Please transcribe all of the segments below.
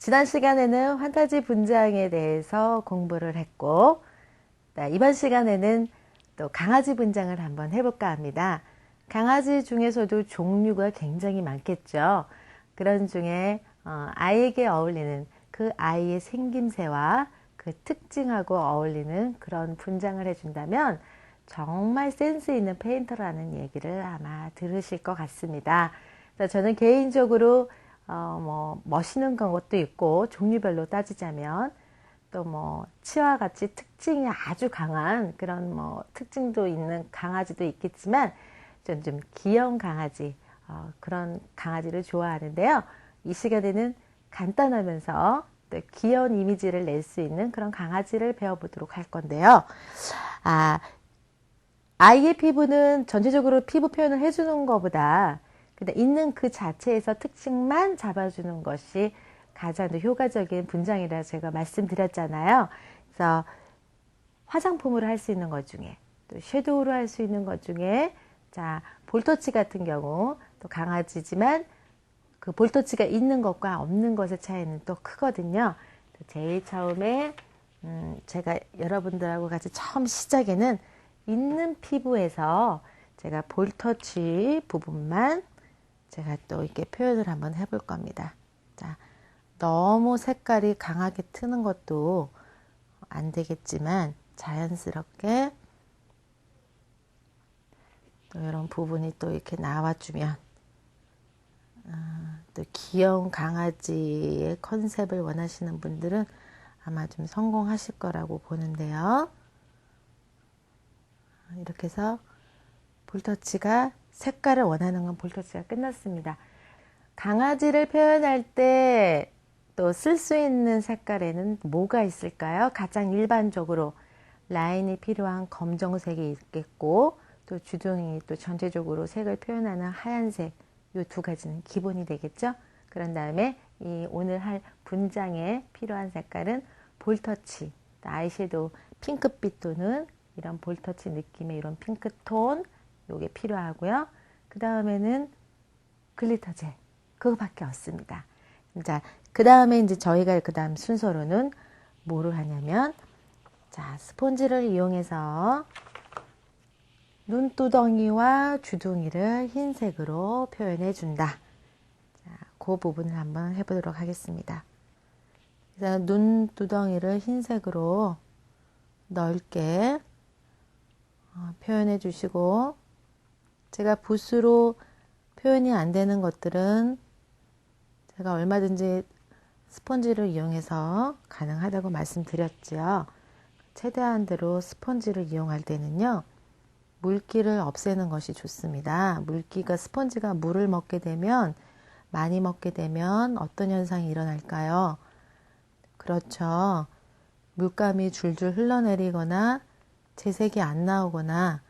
지난 시간에는 환타지 분장에 대해서 공부를 했고, 이번 시간에는 또 강아지 분장을 한번 해볼까 합니다. 강아지 중에서도 종류가 굉장히 많겠죠. 그런 중에 어, 아이에게 어울리는 그 아이의 생김새와 그 특징하고 어울리는 그런 분장을 해준다면 정말 센스 있는 페인터라는 얘기를 아마 들으실 것 같습니다. 저는 개인적으로 어, 뭐 멋있는 것도 있고 종류별로 따지자면 또 뭐 치와 같이 특징이 아주 강한 그런 뭐 특징도 있는 강아지도 있겠지만 저는 좀 귀여운 강아지 어, 그런 강아지를 좋아하는데요. 이 시간에는 간단하면서 또 귀여운 이미지를 낼 수 있는 그런 강아지를 배워보도록 할 건데요. 아, 아이의 피부는 전체적으로 피부 표현을 해주는 것보다 근데 있는 그 자체에서 특징만 잡아주는 것이 가장 효과적인 분장이라 제가 말씀드렸잖아요. 그래서 화장품으로 할 수 있는 것 중에 또 섀도우로 할 수 있는 것 중에 자 볼터치 같은 경우 또 강아지지만 그 볼터치가 있는 것과 없는 것의 차이는 또 크거든요. 제일 처음에 음 제가 여러분들하고 같이 처음 시작에는 있는 피부에서 제가 볼터치 부분만 제가 또 이렇게 표현을 한번 해볼 겁니다. 자, 너무 색깔이 강하게 트는 것도 안 되겠지만 자연스럽게 또 이런 부분이 또 이렇게 나와주면 아, 또 귀여운 강아지의 컨셉을 원하시는 분들은 아마 좀 성공하실 거라고 보는데요. 이렇게 해서 볼터치가 색깔을 원하는 건 볼터치가 끝났습니다. 강아지를 표현할 때 또 쓸 수 있는 색깔에는 뭐가 있을까요? 가장 일반적으로 라인이 필요한 검정색이 있겠고 또 주둥이 또 전체적으로 색을 표현하는 하얀색 이 두 가지는 기본이 되겠죠. 그런 다음에 이 오늘 할 분장에 필요한 색깔은 볼터치 아이섀도우 핑크빛 또는 이런 볼터치 느낌의 이런 핑크톤 요게 필요하고요. 그 다음에는 글리터 젤. 그거밖에 없습니다. 자, 그 다음에 이제 저희가 그 다음 순서로는 뭐를 하냐면, 자, 스폰지를 이용해서 눈두덩이와 주둥이를 흰색으로 표현해 준다. 자, 그 부분을 한번 해보도록 하겠습니다. 그래서 눈두덩이를 흰색으로 넓게 어, 표현해 주시고, 제가 붓으로 표현이 안 되는 것들은 제가 얼마든지 스펀지를 이용해서 가능하다고 말씀드렸죠. 최대한 대로 스펀지를 이용할 때는요, 물기를 없애는 것이 좋습니다. 물기가 스펀지가 물을 먹게 되면 많이 먹게 되면 어떤 현상이 일어날까요? 그렇죠. 물감이 줄줄 흘러내리거나 재색이 안 나오거나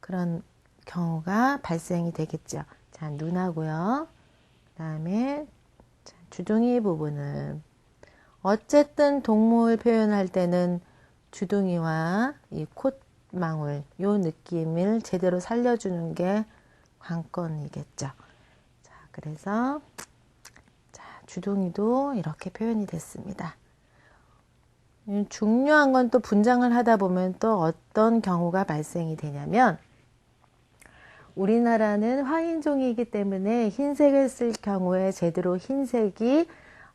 그런 경우가 발생이 되겠죠. 자, 눈하고요. 그 다음에 주둥이 부분은 어쨌든 동물 표현할 때는 주둥이와 이 콧망울 요 느낌을 제대로 살려주는 게 관건이겠죠. 자, 그래서 자, 주둥이도 이렇게 표현이 됐습니다. 중요한 건 또 분장을 하다 보면 또 어떤 경우가 발생이 되냐면 우리나라는 화인종이기 때문에 흰색을 쓸 경우에 제대로 흰색이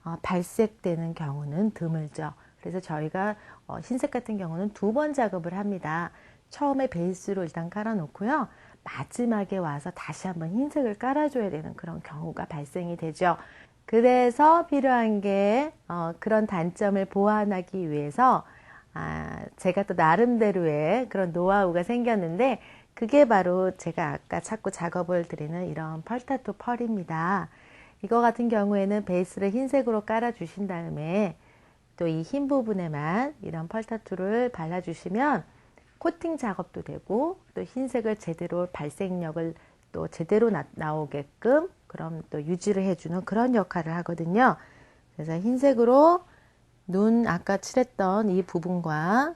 어, 발색되는 경우는 드물죠. 그래서 저희가 어, 흰색 같은 경우는 두 번 작업을 합니다. 처음에 베이스로 일단 깔아놓고요. 마지막에 와서 다시 한번 흰색을 깔아줘야 되는 그런 경우가 발생이 되죠. 그래서 필요한 게 어, 그런 단점을 보완하기 위해서 아, 제가 또 나름대로의 그런 노하우가 생겼는데 그게 바로 제가 아까 자꾸 작업을 드리는 이런 펄타토 펄입니다. 이거 같은 경우에는 베이스를 흰색으로 깔아 주신 다음에 또 이 흰 부분에만 이런 펄타토를 발라 주시면 코팅 작업도 되고 또 흰색을 제대로 발색력을 또 제대로 나, 나오게끔 그럼 또 유지를 해주는 그런 역할을 하거든요. 그래서 흰색으로 눈 아까 칠했던 이 부분과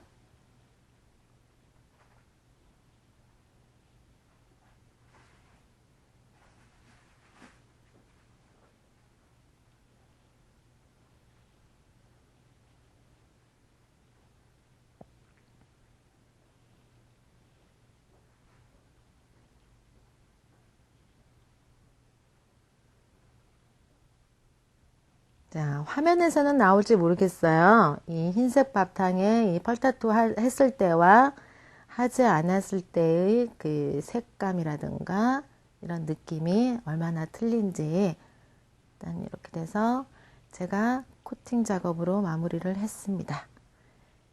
자, 화면에서는 나올지 모르겠어요. 이 흰색 바탕에 이 펄타투 하- 했을 때와 하지 않았을 때의 그 색감이라든가 이런 느낌이 얼마나 틀린지 일단 이렇게 돼서 제가 코팅 작업으로 마무리를 했습니다.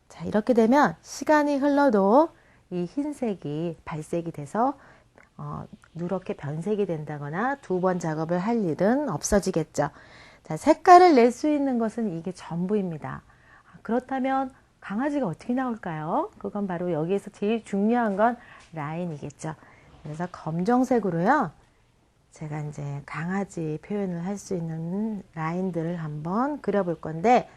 자, 이렇게 되면 시간이 흘러도 이 흰색이 발색이 돼서 어, 누렇게 변색이 된다거나 두 번 작업을 할 일은 없어지겠죠. 자, 색깔을 낼 수 있는 것은 이게 전부입니다. 아, 그렇다면 강아지가 어떻게 나올까요? 그건 바로 여기에서 제일 중요한 건 라인이겠죠. 그래서 검정색으로요. 제가 이제 강아지 표현을 할 수 있는 라인들을 한번 그려볼 건데,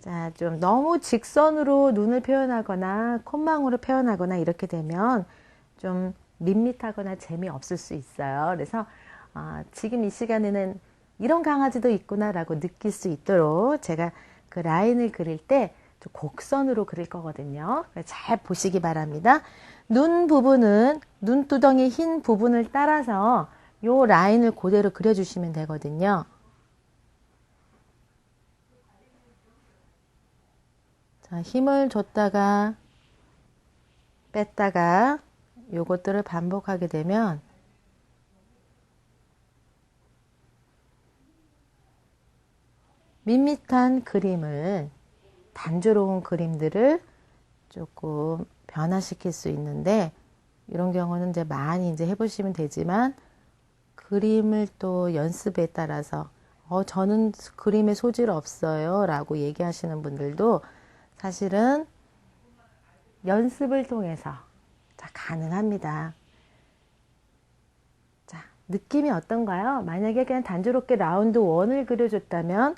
자, 좀 너무 직선으로 눈을 표현하거나 콧망울을 표현하거나 이렇게 되면 좀 밋밋하거나 재미없을 수 있어요. 그래서 어, 지금 이 시간에는 이런 강아지도 있구나라고 느낄 수 있도록 제가 그 라인을 그릴 때좀 곡선으로 그릴 거거든요. 잘 보시기 바랍니다. 눈 부분은 눈두덩이 흰 부분을 따라서 요 라인을 그대로 그려주시면 되거든요. 자, 힘을 줬다가 뺐다가 요것들을 반복하게 되면 밋밋한 그림을 단조로운 그림들을 조금 변화시킬 수 있는데 이런 경우는 이제 많이 이제 해보시면 되지만 그림을 또 연습에 따라서 어 저는 그림에 소질 없어요 라고 얘기하시는 분들도 사실은 연습을 통해서 자, 가능합니다. 자, 느낌이 어떤가요? 만약에 그냥 단조롭게 라운드 원을 그려줬다면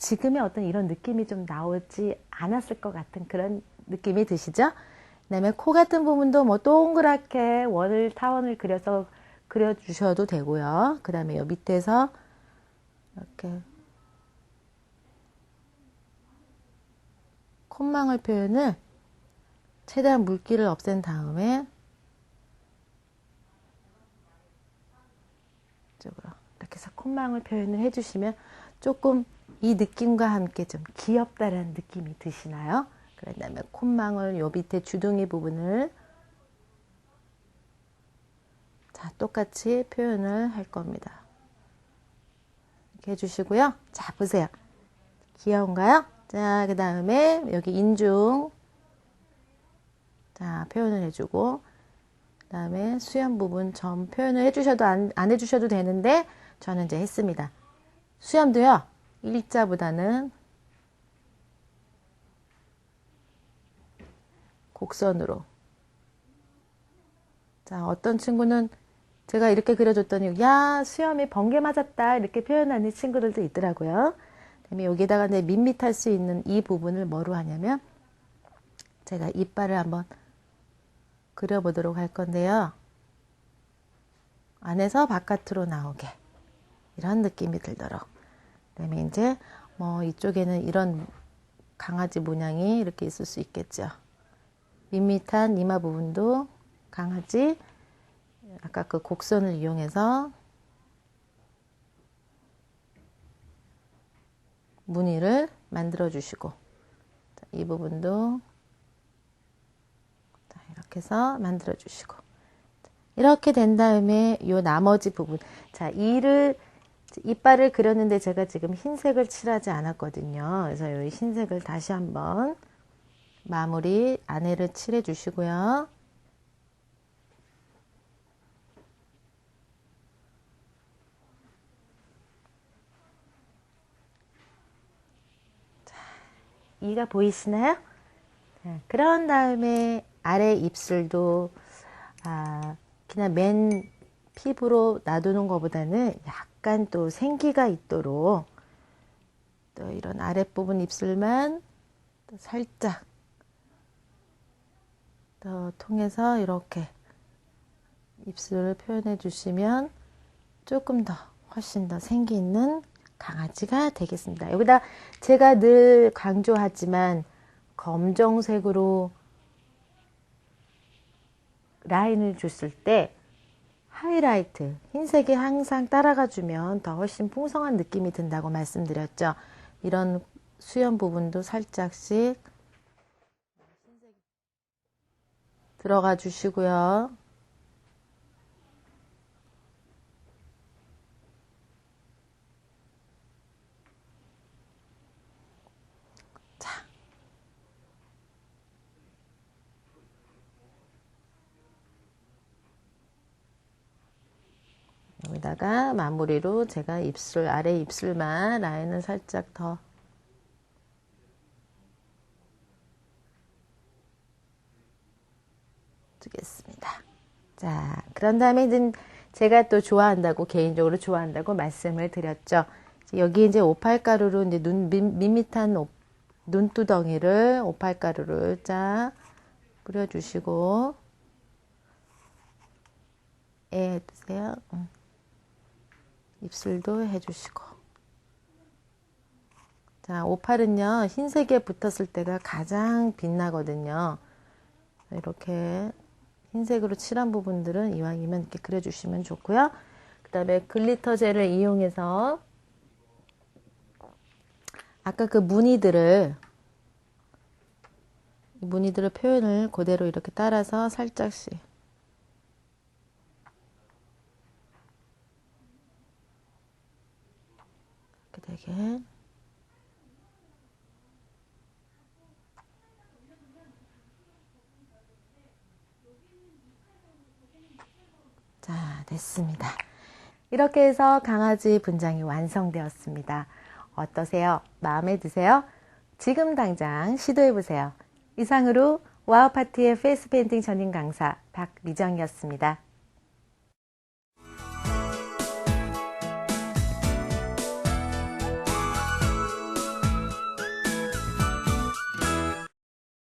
지금의 어떤 이런 느낌이 좀 나오지 않았을 것 같은 그런 느낌이 드시죠? 그 다음에 코 같은 부분도 뭐 동그랗게 원을, 타원을 그려서 그려주셔도 되고요. 그 다음에 요 밑에서 이렇게 콧망울 표현을 최대한 물기를 없앤 다음에 이쪽으로 이렇게 해서 콧망울 표현을 해주시면 조금 이 느낌과 함께 좀 귀엽다라는 느낌이 드시나요? 그런 다음에 콧망울 요 밑에 주둥이 부분을 자 똑같이 표현을 할 겁니다. 이렇게 해주시고요. 자 보세요. 귀여운가요? 자, 그 다음에 여기 인중. 자, 표현을 해주고. 그 다음에 수염 부분 점 표현을 해주셔도 안, 안 해주셔도 되는데, 저는 이제 했습니다. 수염도요, 일자보다는 곡선으로. 자, 어떤 친구는 제가 이렇게 그려줬더니, 야, 수염이 번개 맞았다. 이렇게 표현하는 친구들도 있더라고요. 그다음에 여기다가 이제 밋밋할 수 있는 이 부분을 뭐로 하냐면 제가 이빨을 한번 그려보도록 할 건데요. 안에서 바깥으로 나오게 이런 느낌이 들도록 그다음에 이제 뭐 이쪽에는 이런 강아지 모양이 이렇게 있을 수 있겠죠. 밋밋한 이마 부분도 강아지 아까 그 곡선을 이용해서 무늬를 만들어 주시고 이 부분도 이렇게 해서 만들어 주시고 이렇게 된 다음에 요 나머지 부분 자 이를 이빨을 그렸는데 제가 지금 흰색을 칠하지 않았거든요 그래서 요 흰색을 다시 한번 마무리 안에를 칠해 주시고요 이가 보이시나요? 네, 그런 다음에 아래 입술도 아, 그냥 맨 피부로 놔두는 것보다는 약 간 또 생기가 있도록 또 이런 아랫부분 입술만 또 살짝 또 통해서 이렇게 입술을 표현해 주시면 조금 더 훨씬 더 생기 있는 강아지가 되겠습니다. 여기다 제가 늘 강조하지만 검정색으로 라인을 줬을 때 하이라이트, 흰색이 항상 따라가 주면 더 훨씬 풍성한 느낌이 든다고 말씀드렸죠. 이런 수염 부분도 살짝씩 들어가 주시고요. 자. 여기다가 마무리로 제가 입술, 아래 입술만 라인을 살짝 더 주겠습니다. 자, 그런 다음에 이제 제가 또 좋아한다고, 개인적으로 좋아한다고 말씀을 드렸죠. 여기 이제 오팔가루로 이제 눈, 밋- 밋밋한 오- 눈두덩이를 오팔가루를 쫙 뿌려주시고, 예, 해주세요. 응. 입술도 해주시고. 자, 오팔은요, 흰색에 붙었을 때가 가장 빛나거든요. 이렇게 흰색으로 칠한 부분들은 이왕이면 이렇게 그려주시면 좋고요. 그 다음에 글리터 젤을 이용해서 아까 그 무늬들을 이 무늬들의 표현을 그대로 이렇게 따라서 살짝씩 이렇게 되게 자, 됐습니다. 이렇게 해서 강아지 분장이 완성되었습니다. 어떠세요? 마음에 드세요? 지금 당장 시도해 보세요. 이상으로 와우 파티의 페이스 페인팅 전임 강사 박미정이었습니다.